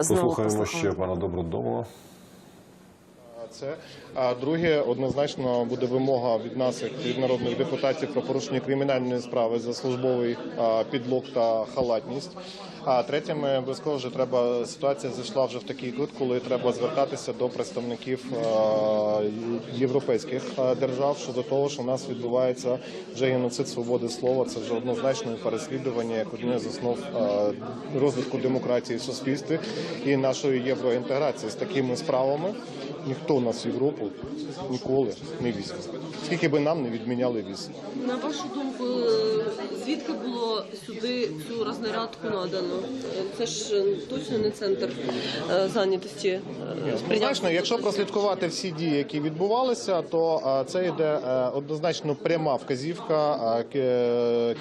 Знову Послухаємо послухаємо. ще пана Добродомова. Це а друге, однозначно буде вимога від нас, як від народних депутатів, про порушення кримінальної справи за службовий підлог та халатність. А третє, ми обов'язково вже треба. Ситуація зайшла вже в такий кут, коли треба звертатися до представників європейських держав щодо того, що у нас відбувається вже геноцид свободи слова. Це вже однозначно переслідування як одне з основ розвитку демократії в суспільстві і нашої євроінтеграції з такими справами. Ніхто нас в Європу ніколи не візьме. Скільки би нам не відміняли віз. На вашу думку, звідки було сюди цю рознарядку надано? Це ж е, точно не центр е, зайнятості. е, Однозначно, якщо прослідкувати всі дії, які відбувалися, то це йде однозначно пряма вказівка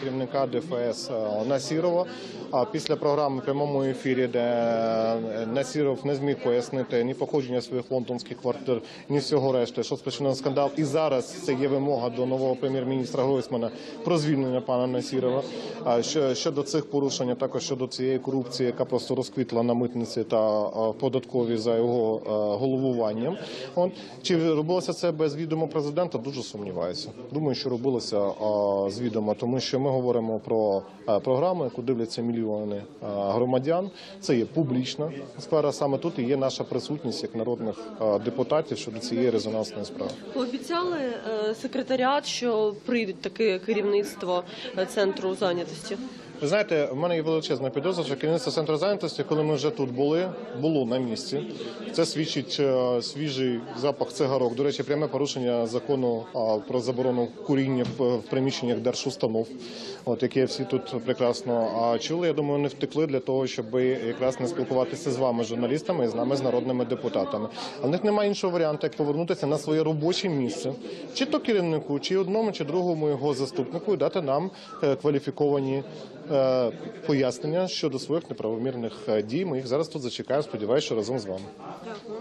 керівника ДФС Насірова. А після програми в прямому ефірі, де Насіров не зміг пояснити ні походження своїх лондонських квартир, ні всього решти, що спричинило скандал. І зараз це є вимога до нового прем'єр-міністра Гройсмана про звільнення пана Насірова. А що щодо цих порушень, а також щодо цієї корупції, яка просто розквітла на митниці та податкові за його головуванням. От чи робилося це без відома президента? Дуже сумніваюся. Думаю, що робилося з відома, тому що ми говоримо про програму, яку дивляться мільйони громадян. Це є публічна сфера. Саме тут і є наша присутність як народних а, депутатів щодо цієї резонансної справи. Пообіцяли е, секретаріат, що прийдуть таке керівництво е, центру зайнятості. Ви знаєте, в мене є величезна підозра, що керівництво центру зайнятості, коли ми вже тут були, було на місці. Це свідчить е, свіжий запах цигарок. До речі, пряме порушення закону про заборону куріння в, приміщеннях держустанов, от яке всі тут прекрасно чули. Я думаю, вони втекли для того, щоб якраз не спілкуватися з вами, журналістами, і з нами, з народними депутатами. А в них немає іншого варіанту, як повернутися на своє робоче місце, чи то керівнику, чи одному, чи другому його заступнику, і дати нам е, кваліфіковані е, пояснення щодо своїх неправомірних е, дій. Ми їх зараз тут зачекаємо. Сподіваюся, що разом з вами. Дякую.